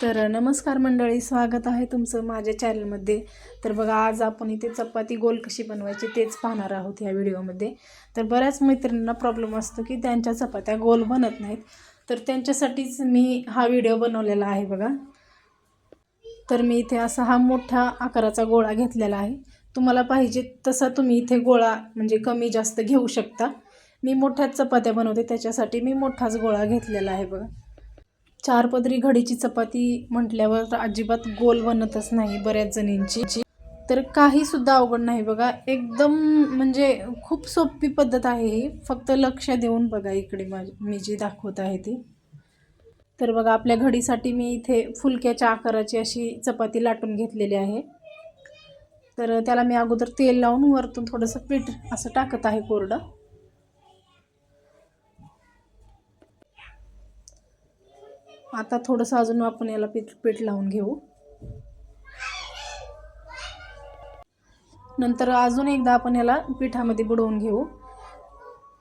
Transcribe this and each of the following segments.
तर नमस्कार मंडळी स्वागत आहे तुमचं माझ्या चॅनलमध्ये तर बघा आज आपण इथे चपाती गोल कशी बनवायची तेच पाहणार आहोत या व्हिडिओमध्ये. तर बऱ्याच मैत्रिणींना प्रॉब्लेम असतो की त्यांच्या चपात्या गोल बनत नाहीत. तर त्यांच्यासाठीच मी हा व्हिडिओ बनवलेला आहे बघा. तर मी इथे असा हा मोठा आकाराचा गोळा घेतलेला आहे. तुम्हाला पाहिजे तसा तुम्ही इथे गोळा म्हणजे कमी जास्त घेऊ शकता. मी मोठ्याच चपात्या बनवते त्याच्यासाठी मी मोठाच गोळा घेतलेला आहे बघा. चार पदरी घडीची चपाती म्हटल्यावर अजिबात गोल बनतच नाही बऱ्याच जणींची. तर काही सुद्धा अवघड नाही बघा. एकदम म्हणजे खूप सोपी पद्धत आहे ही. फक्त लक्ष देऊन बघा इकडे माझी मी जी दाखवत आहे ती. तर बघा आपल्या घडीसाठी मी इथे फुलक्याच्या आकाराची अशी चपाती लाटून घेतलेली आहे. तर त्याला मी अगोदर तेल लावून वरतून थोडंसं पीठ असं टाकत आहे कोरडं. आता थोडंसं अजून आपण याला पीठ पीठ लावून घेऊ. नंतर अजून एकदा आपण याला पिठामध्ये बुडवून घेऊ.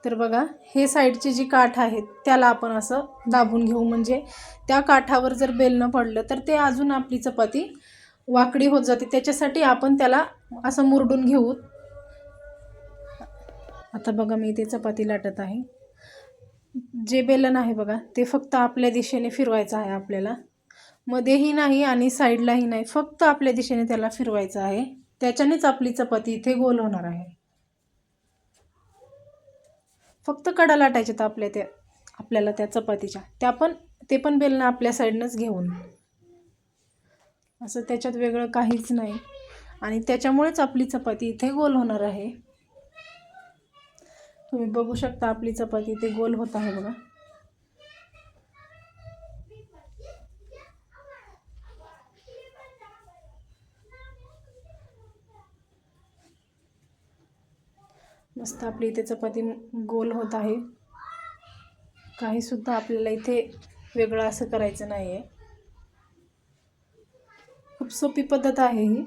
तर बघा हे साईडचे जी काठ आहेत त्याला आपण असं दाबून घेऊ. म्हणजे त्या काठावर जर बेलनं पडलं तर ते अजून आपली चपाती वाकडी होत जाते. त्याच्यासाठी आपण त्याला असं मुरडून घेऊ. आता बघा मी इथे चपाती लाटत आहे. जे बेलन आहे बघा ते फक्त आपल्या दिशेने फिरवायचं आहे आपल्याला. मध्येही नाही आणि साईडलाही नाही फक्त आपल्या दिशेने त्याला फिरवायचं आहे. त्याच्यानेच आपली चपाती इथे गोल होणार आहे. फक्त कडा लाटायच्यात आपल्या त्या आपल्याला त्या चपातीच्या. त्या पण ते पण बेलनं आपल्या साईडनंच घेऊन. असं त्याच्यात वेगळं काहीच नाही. आणि त्याच्यामुळेच आपली चपाती इथे गोल होणार आहे. तुम्ही बघू शकता आपली चपाती इथे गोल होत आहे बघा. मस्त आपली इथे चपाती गोल होत आहे. काही सुद्धा आपल्याला इथे वेगळं असं करायचं नाही आहे खूप सोपी पद्धत आहे ही.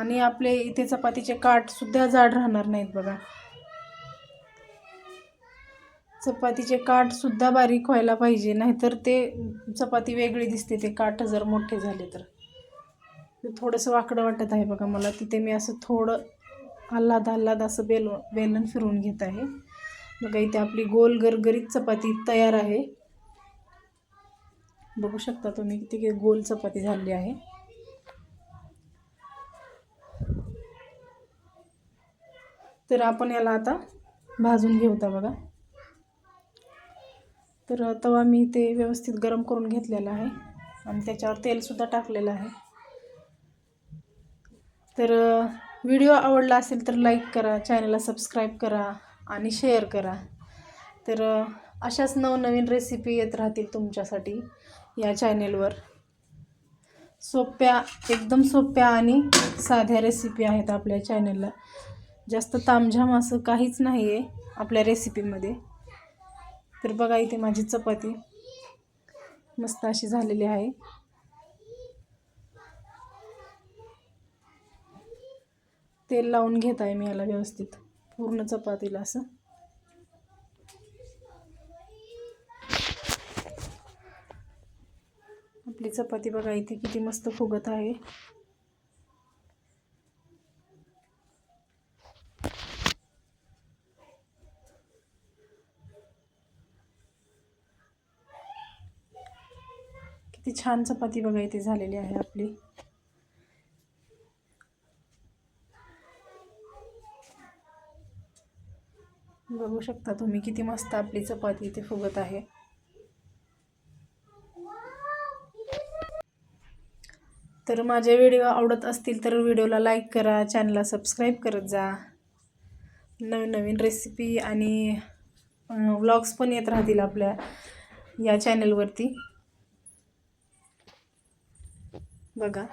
आणि आपले इथे चपातीचे काठ सुद्धा जाड राहणार नाहीत बघा. चपातीचे काठ सुद्धा बारीक व्हायला पाहिजे नाहीतर ते चपाती वेगळी दिसते ते काठ जर मोठे झाले तर. थोडंसं वाकडं वाटत आहे बघा मला तिथे मी असं थोडं आल्हाद आल्हाद असं बेल बेलन फिरवून घेत आहे. बघा इथे आपली गोल गरगरीत चपाती तयार आहे. बघू शकता तुम्ही किती गोल चपाती झाली आहे. तर आपण याला आता भाजून घेऊता बघा. तर तवा मी ते व्यवस्थित गरम करून घेतलेला आहे. आणि त्याच्यावर तेलसुद्धा टाकलेलं आहे. तर व्हिडिओ आवडला असेल तर लाईक करा चॅनलला सबस्क्राईब करा आणि शेअर करा. तर अशाच नवनवीन रेसिपी येत राहतील तुमच्यासाठी या चॅनेलवर. सोप्या एकदम सोप्या आणि साध्या रेसिपी आहेत आपल्या चॅनेलला. जास्त तामझाम असं काहीच नाही आहे आपल्या रेसिपीमध्ये तर बघा इथे माझी चपाती मस्त अशी झालेली आहे. तेल लावून घेत आहे मी याला व्यवस्थित पूर्ण चपातीला असं. आपली चपाती बघा इथे किती मस्त फुगत आहे. किती छान चपाती बघा इथे झालेली आहे आपली. बघू शकता तुम्ही किती मस्त आपली चपाती इथे फुगत आहे. तर माझे व्हिडिओ आवडत असतील तर व्हिडिओला लाईक करा चॅनलला सबस्क्राईब करत जा. नवीन नवीन रेसिपी आणि व्लॉग्स पण येत राहतील आपल्या या चॅनलवरती. बघा.